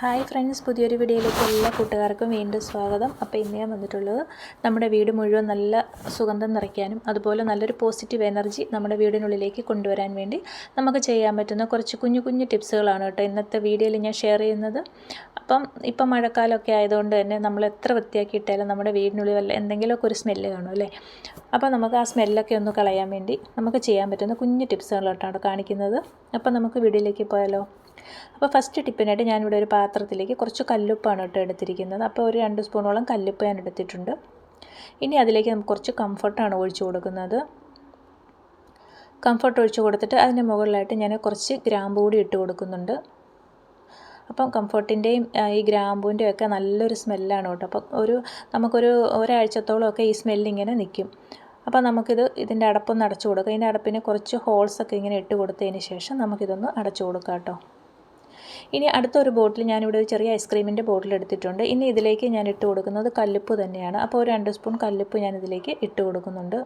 Hi friends പുതിയൊരു വീഡിയോയിലേക്ക് എല്ലാ കൂട്ടുകാർക്കും വീണ്ടും സ്വാഗതം. അപ്പോൾ ഇന്ന് ഞാൻ വന്നിട്ടുള്ളത് നമ്മുടെ വീട് മുഴുവൻ നല്ല സുഗന്ധം നിറയ്ക്കാനും അതുപോലെ നല്ലൊരു പോസിറ്റീവ് എനർജി നമ്മുടെ വീടിനുള്ളിലേക്ക് കൊണ്ടുവരാൻ വേണ്ടി നമുക്ക് ചെയ്യാൻ പറ്റുന്ന കുറച്ച് കുഞ്ഞു കുഞ്ഞു ടിപ്സുകളാണ് കേട്ടോ ഇന്നത്തെ വീഡിയോയിൽ ഞാൻ ഷെയർ ചെയ്യുന്നത്. അപ്പം ഇപ്പം മഴക്കാലമൊക്കെ ആയതുകൊണ്ട് തന്നെ നമ്മൾ എത്ര വൃത്തിയാക്കി ഇട്ടാലും നമ്മുടെ വീടിനുള്ളിൽ വല്ല എന്തെങ്കിലുമൊക്കെ ഒരു സ്മെല്ല് കാണും അല്ലേ? അപ്പോൾ നമുക്ക് ആ സ്മെല്ലൊക്കെ ഒന്ന് കളയാൻ വേണ്ടി നമുക്ക് ചെയ്യാൻ പറ്റുന്ന കുഞ്ഞു ടിപ്സുകളായിട്ടാണ് കാണിക്കുന്നത്. അപ്പം നമുക്ക് വീഡിയോയിലേക്ക് പോയാലോ? അപ്പോൾ ഫസ്റ്റ് ടിപ്പിനായിട്ട് ഞാനിവിടെ ഒരു പാത്രത്തിലേക്ക് കുറച്ച് കല്ലുപ്പാണ് കേട്ടോ എടുത്തിരിക്കുന്നത്. അപ്പോൾ ഒരു രണ്ട് സ്പൂണോളം കല്ലുപ്പ് ഞാൻ എടുത്തിട്ടുണ്ട്. ഇനി അതിലേക്ക് നമുക്ക് കുറച്ച് കംഫർട്ടാണ് ഒഴിച്ചു കൊടുക്കുന്നത്. കംഫർട്ട് ഒഴിച്ച് കൊടുത്തിട്ട് അതിന്റെ മുകളിലായിട്ട് ഞാൻ കുറച്ച് ഗ്രാമ്പു കൂടി ഇട്ട് കൊടുക്കുന്നുണ്ട്. അപ്പം കംഫർട്ടിന്റെയും ഈ ഗ്രാമ്പൂന്റെയും ഒക്കെ നല്ലൊരു സ്മെല്ലാണ് കേട്ടോ. അപ്പം ഒരു നമുക്കൊരു ഒരാഴ്ചത്തോളമൊക്കെ ഈ സ്മെല്ലിങ്ങനെ നിൽക്കും. അപ്പോൾ നമുക്കിത് ഇതിന്റെ അടപ്പൊന്ന് അടച്ചു കൊടുക്കാം. ഇതിന്റെ അടപ്പിന് കുറച്ച് ഹോൾസൊക്കെ ഇങ്ങനെ ഇട്ട് കൊടുത്തതിന് ശേഷം നമുക്കിതൊന്ന് അടച്ചു കൊടുക്കാം കേട്ടോ. ഇനി അടുത്തൊരു ബോട്ടിൽ ഞാനിവിടെ ഒരു ചെറിയ ഐസ്ക്രീമിന്റെ ബോട്ടിൽ എടുത്തിട്ടുണ്ട്. ഇനി ഇതിലേക്ക് ഞാൻ ഇട്ട് കൊടുക്കുന്നത് കല്ലുപ്പ് തന്നെയാണ്. അപ്പോൾ ഒരു രണ്ട് സ്പൂൺ കല്ലുപ്പ് ഞാൻ ഇതിലേക്ക് ഇട്ട് കൊടുക്കുന്നുണ്ട്.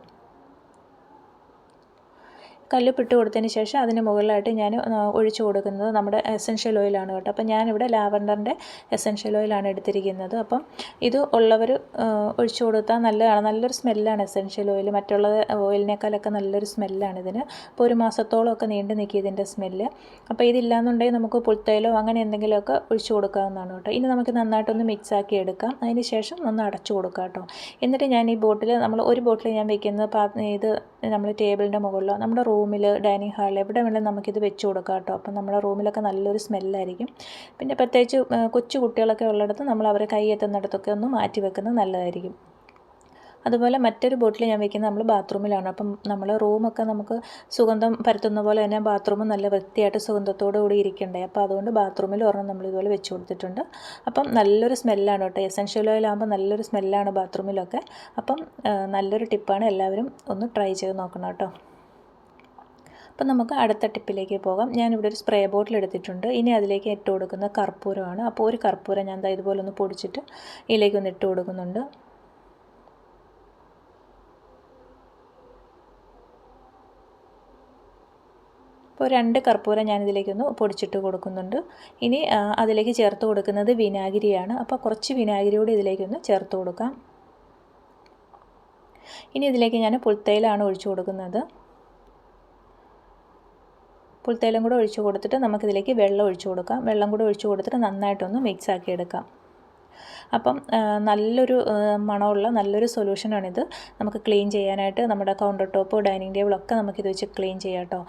കല്ലുപ്പ് ഇട്ട് കൊടുത്തതിന് ശേഷം അതിന് മുകളിലായിട്ട് ഞാൻ ഒഴിച്ചു കൊടുക്കുന്നത് നമ്മുടെ എസൻഷ്യൽ ഓയിലാണ് കേട്ടോ. അപ്പം ഞാനിവിടെ ലാവൻഡറിന്റെ എസൻഷ്യൽ ഓയിലാണ് എടുത്തിരിക്കുന്നത്. അപ്പം ഇത് ഉള്ളവർ ഒഴിച്ചു കൊടുത്താൽ നല്ലതാണ്. നല്ലൊരു സ്മെല്ലാണ് എസൻഷ്യൽ ഓയിൽ. മറ്റുള്ള ഓയിലിനേക്കാളൊക്കെ നല്ലൊരു സ്മെല്ലാണ് ഇതിന്. അപ്പോൾ ഒരു മാസത്തോളമൊക്കെ നീണ്ടു നിൽക്കി ഇതിന്റെ സ്മെല്ല്. അപ്പോൾ ഇതില്ലാന്നുണ്ടെങ്കിൽ നമുക്ക് പുൽത്തൈലോ അങ്ങനെ എന്തെങ്കിലുമൊക്കെ ഒഴിച്ചു കൊടുക്കാവുന്നതാണ് കേട്ടോ. ഇനി നമുക്ക് നന്നായിട്ടൊന്ന് മിക്സ് ആക്കി എടുക്കാം. അതിന് ശേഷം ഒന്ന് അടച്ചു കൊടുക്കാം കേട്ടോ. എന്നിട്ട് ഞാൻ ഈ ബോട്ടിൽ നമ്മൾ ഒരു ബോട്ടിൽ ഞാൻ വെക്കുന്നത് ഇത് നമ്മൾ ടേബിളിന്റെ മുകളിലോ നമ്മുടെ റൂമിൽ ഡൈനിങ് ഹാളിൽ എവിടെ വേണമെങ്കിലും നമുക്കിത് വെച്ച് കൊടുക്കാം കേട്ടോ. അപ്പം നമ്മുടെ റൂമിലൊക്കെ നല്ലൊരു സ്മെല്ലായിരിക്കും. പിന്നെ പ്രത്യേകിച്ച് കൊച്ചു കുട്ടികളൊക്കെ ഉള്ളിടത്ത് നമ്മൾ അവരെ കൈ എത്തുന്നിടത്തൊക്കെ ഒന്ന് മാറ്റി വെക്കുന്നത് നല്ലതായിരിക്കും. അതുപോലെ മറ്റൊരു ബോട്ടിൽ ഞാൻ വെക്കുന്നത് നമ്മൾ ബാത്റൂമിലാണ്. അപ്പം നമ്മൾ റൂമൊക്കെ നമുക്ക് സുഗന്ധം പരത്തുന്ന പോലെ തന്നെ ബാത്റൂമും നല്ല വൃത്തിയായിട്ട് സുഗന്ധത്തോടു കൂടി ഇരിക്കണ്ടേ. അപ്പോൾ അതുകൊണ്ട് ബാത്റൂമിൽ ഒരെണ്ണം നമ്മൾ ഇതുപോലെ വെച്ച് കൊടുത്തിട്ടുണ്ട്. അപ്പം നല്ലൊരു സ്മെല്ലാണ് കേട്ടോ. എസൻഷ്യൽ ഓയിലാകുമ്പോൾ നല്ലൊരു സ്മെല്ലാണ് ബാത്റൂമിലൊക്കെ. അപ്പം നല്ലൊരു ടിപ്പാണ് എല്ലാവരും ഒന്ന് ട്രൈ ചെയ്ത് നോക്കണം കേട്ടോ. അപ്പം നമുക്ക് അടുത്ത ടിപ്പിലേക്ക് പോകാം. ഞാനിവിടെ ഒരു സ്പ്രേ ബോട്ടിൽ എടുത്തിട്ടുണ്ട്. ഇനി അതിലേക്ക് ഇട്ട് കൊടുക്കുന്നത് കർപ്പൂരമാണ്. അപ്പോൾ ഒരു കർപ്പൂരം ഞാൻ ഇതുപോലെ ഒന്ന് പൊടിച്ചിട്ട് ഇതിലേക്ക് ഒന്ന് ഇട്ട് കൊടുക്കുന്നുണ്ട്. ഇപ്പോൾ രണ്ട് കർപ്പൂരം ഞാനിതിലേക്കൊന്ന് പൊടിച്ചിട്ട് കൊടുക്കുന്നുണ്ട്. ഇനി അതിലേക്ക് ചേർത്ത് കൊടുക്കുന്നത് വിനാഗിരിയാണ്. അപ്പോൾ കുറച്ച് വിനാഗിരി കൂടി ഇതിലേക്കൊന്ന് ചേർത്ത് കൊടുക്കാം. ഇനി ഇതിലേക്ക് ഞാൻ പുൽത്തൈലാണ് ഒഴിച്ചു കൊടുക്കുന്നത്. പുൽത്തൈലം കൂടെ ഒഴിച്ച് കൊടുത്തിട്ട് നമുക്കിതിലേക്ക് വെള്ളം ഒഴിച്ച് കൊടുക്കാം. വെള്ളം കൂടെ ഒഴിച്ച് കൊടുത്തിട്ട് നന്നായിട്ടൊന്ന് മിക്സ് ആക്കി എടുക്കാം. അപ്പം നല്ലൊരു മണമുള്ള നല്ലൊരു സൊല്യൂഷനാണിത്. നമുക്ക് ക്ലീൻ ചെയ്യാനായിട്ട് നമ്മുടെ കൗണ്ടർ ടോപ്പ് ഡൈനിങ് ടേബിളൊക്കെ നമുക്കിത് വെച്ച് ക്ലീൻ ചെയ്യാം കേട്ടോ.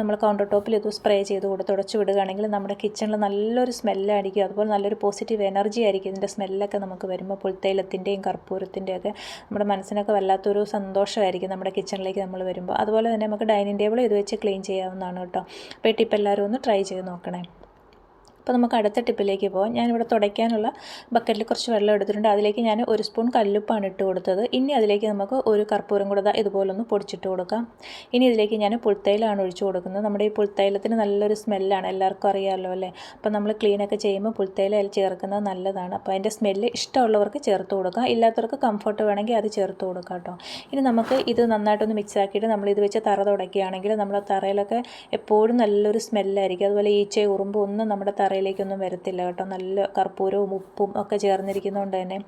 നമ്മൾ കൗണ്ടർ ടോപ്പിൽ ഇത് സ്പ്രേ ചെയ്ത് കൊടുത്ത് തുടച്ച് വിടുകയാണെങ്കിൽ നമ്മുടെ കിച്ചണിൽ നല്ലൊരു സ്മെല്ലായിരിക്കും. അതുപോലെ നല്ലൊരു പോസിറ്റീവ് എനർജി ആയിരിക്കും ഇതിന്റെ സ്മെല്ലൊക്കെ നമുക്ക് വരുമ്പോൾ. പുൽത്തൈലത്തിന്റെയും കർപ്പൂരത്തിന്റെയൊക്കെ നമ്മുടെ മനസ്സിനൊക്കെ വല്ലാത്തൊരു സന്തോഷമായിരിക്കും നമ്മുടെ കിച്ചണിലേക്ക് നമ്മൾ വരുമ്പോൾ. അതുപോലെ തന്നെ നമുക്ക് ഡൈനിങ് ടേബിൾ ഇത് വെച്ച് ക്ലീൻ ചെയ്യാവുന്നതാണ് കേട്ടോ. അപ്പോൾ ഈ ടിപ്പ് എല്ലാവരും ഒന്ന് ട്രൈ ചെയ്ത് നോക്കണേ. അപ്പോൾ നമുക്ക് അടുത്ത ടിപ്പിലേക്ക് പോകാം ഞാനിവിടെ തുടയ്ക്കാനുള്ള ബക്കറ്റിൽ കുറച്ച് വെള്ളം എടുത്തിട്ടുണ്ട്. അതിലേക്ക് ഞാൻ ഒരു സ്പൂൺ കല്ലുപ്പാണ് ഇട്ട് കൊടുത്തത്. ഇനി അതിലേക്ക് നമുക്ക് ഒരു കർപ്പൂരം കൂടെ ഇതുപോലൊന്ന് പൊടിച്ചിട്ട് കൊടുക്കാം. ഇനി ഇതിലേക്ക് ഞാൻ പുൽത്തൈലാണ് ഒഴിച്ചു കൊടുക്കുന്നത്. നമ്മുടെ ഈ പുൽത്തൈലത്തിന് നല്ലൊരു സ്മെല്ലാണ്. എല്ലാവർക്കും അറിയാമല്ലോ അല്ലേ? അപ്പോൾ നമ്മൾ ക്ലീനൊക്കെ ചെയ്യുമ്പോൾ പുൽത്തൈല ചേർക്കുന്നത് നല്ലതാണ്. അപ്പോൾ അതിന്റെ സ്മെല്ല് ഇഷ്ടമുള്ളവർക്ക് ചേർത്ത് കൊടുക്കാം. ഇല്ലാത്തവർക്ക് കംഫർട്ട് വേണമെങ്കിൽ അത് ചേർത്ത് കൊടുക്കാം കേട്ടോ. ഇനി നമുക്ക് ഇത് നന്നായിട്ടൊന്ന് മിക്സ് ആക്കിയിട്ട് നമ്മൾ ഇത് വെച്ച് തറ തുടയ്ക്കുകയാണെങ്കിൽ നമ്മുടെ തറയിലൊക്കെ എപ്പോഴും നല്ലൊരു സ്മെല്ലായിരിക്കും. അതുപോലെ ഈച്ച ഉറുമ്പ് ഒന്നും നമ്മുടെ തറ തറയിലേക്കൊന്നും വരത്തില്ല കേട്ടോ. നല്ല കർപ്പൂരവും ഉപ്പും ഒക്കെ ചേർന്നിരിക്കുന്നതുകൊണ്ട് തന്നെ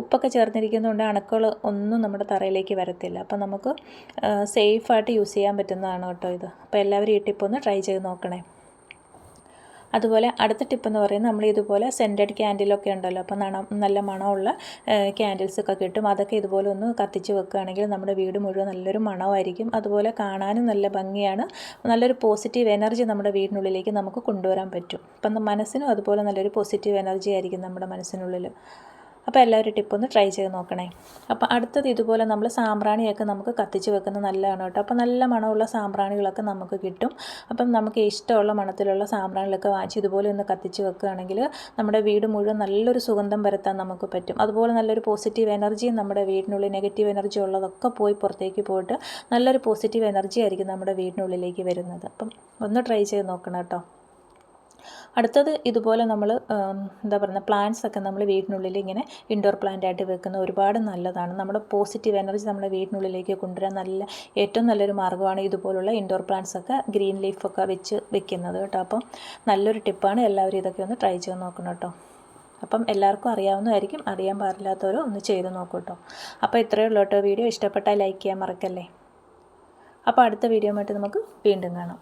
ഉപ്പൊക്കെ ചേർന്നിരിക്കുന്നതുകൊണ്ട് അണുക്കൾ ഒന്നും നമ്മുടെ തറയിലേക്ക് വരത്തില്ല. അപ്പോൾ നമുക്ക് സേഫായിട്ട് യൂസ് ചെയ്യാൻ പറ്റുന്നതാണ് കേട്ടോ ഇത്. അപ്പോൾ എല്ലാവരും ഈ ടിപ്പൊന്ന് ട്രൈ ചെയ്ത് നോക്കണേ. അതുപോലെ അടുത്ത ടിപ്പ് എന്ന് പറയുന്നത് നമ്മൾ ഇതുപോലെ സെന്റഡ് ക്യാൻഡിലൊക്കെ ഉണ്ടല്ലോ. അപ്പോൾ മണം നല്ല മണമുള്ള ക്യാൻഡിൽസ് ഒക്കെ കിട്ടും. അതൊക്കെ ഇതുപോലെ ഒന്ന് കത്തിച്ച് വെക്കുകയാണെങ്കിൽ നമ്മുടെ വീട് മുഴുവൻ നല്ലൊരു മണമായിരിക്കും. അതുപോലെ കാണാനും നല്ല ഭംഗിയാണ്. നല്ലൊരു പോസിറ്റീവ് എനർജി നമ്മുടെ വീടിനുള്ളിലേക്ക് നമുക്ക് കൊണ്ടുവരാൻ പറ്റും. അപ്പം മനസ്സിനും അതുപോലെ നല്ലൊരു പോസിറ്റീവ് എനർജി ആയിരിക്കും നമ്മുടെ മനസ്സിനുള്ളിൽ അപ്പോൾ എല്ലാവരും ടിപ്പൊന്ന് ട്രൈ ചെയ്ത് നോക്കണേ. അപ്പോൾ അടുത്തത് ഇതുപോലെ നമ്മൾ സാമ്പ്രാണിയൊക്കെ നമുക്ക് കത്തിച്ച് വെക്കുന്നത് നല്ലതാണ് കേട്ടോ. അപ്പോൾ നല്ല മണമുള്ള സാമ്പ്രാണികളൊക്കെ നമുക്ക് കിട്ടും. അപ്പം നമുക്ക് ഇഷ്ടമുള്ള മണത്തിലുള്ള സാമ്പ്രാണികളൊക്കെ വാങ്ങിച്ച് ഇതുപോലെ ഒന്ന് കത്തിച്ച് വെക്കുകയാണെങ്കിൽ നമ്മുടെ വീട് മുഴുവൻ നല്ലൊരു സുഗന്ധം വരുത്താൻ നമുക്ക് പറ്റും. അതുപോലെ നല്ലൊരു പോസിറ്റീവ് എനർജിയും നമ്മുടെ വീടിനുള്ളിൽ നെഗറ്റീവ് എനർജി ഉള്ളതൊക്കെ പോയി പുറത്തേക്ക് പോയിട്ട് നല്ലൊരു പോസിറ്റീവ് എനർജി ആയിരിക്കും നമ്മുടെ വീടിനുള്ളിലേക്ക് വരുന്നത്. അപ്പം ഒന്ന് ട്രൈ ചെയ്ത് നോക്കണം കേട്ടോ. അടുത്തത് ഇതുപോലെ നമ്മൾ എന്താ പറയുക പ്ലാന്റ്സ് ഒക്കെ നമ്മൾ വീടിനുള്ളിൽ ഇങ്ങനെ ഇൻഡോർ പ്ലാന്റ് ആയിട്ട് വെക്കുന്ന ഒരുപാട് നല്ലതാണ്. നമ്മുടെ പോസിറ്റീവ് എനർജി നമ്മുടെ വീടിനുള്ളിലേക്ക് കൊണ്ടുവരാൻ നല്ല ഏറ്റവും നല്ലൊരു മാർഗമാണ് ഇതുപോലുള്ള ഇൻഡോർ പ്ലാന്റ്സ് ഒക്കെ ഗ്രീൻ ലീഫൊക്കെ വെച്ച് വെക്കുന്നത് കേട്ടോ. അപ്പം നല്ലൊരു ടിപ്പാണ് എല്ലാവരും ഇതൊക്കെ ഒന്ന് ട്രൈ ചെയ്ത് നോക്കണം കേട്ടോ. അപ്പം എല്ലാവർക്കും അറിയാവുന്നതായിരിക്കും. അറിയാൻ പാടില്ലാത്തവരോ ഒന്ന് ചെയ്ത് നോക്കൂ കേട്ടോ. അപ്പോൾ ഇത്രയേ ഉള്ളൂ കേട്ടോ വീഡിയോ. ഇഷ്ടപ്പെട്ടാൽ ലൈക്ക് ചെയ്യാൻ മറക്കല്ലേ. അപ്പോൾ അടുത്ത വീഡിയോ ആയിട്ട് നമുക്ക് വീണ്ടും കാണാം.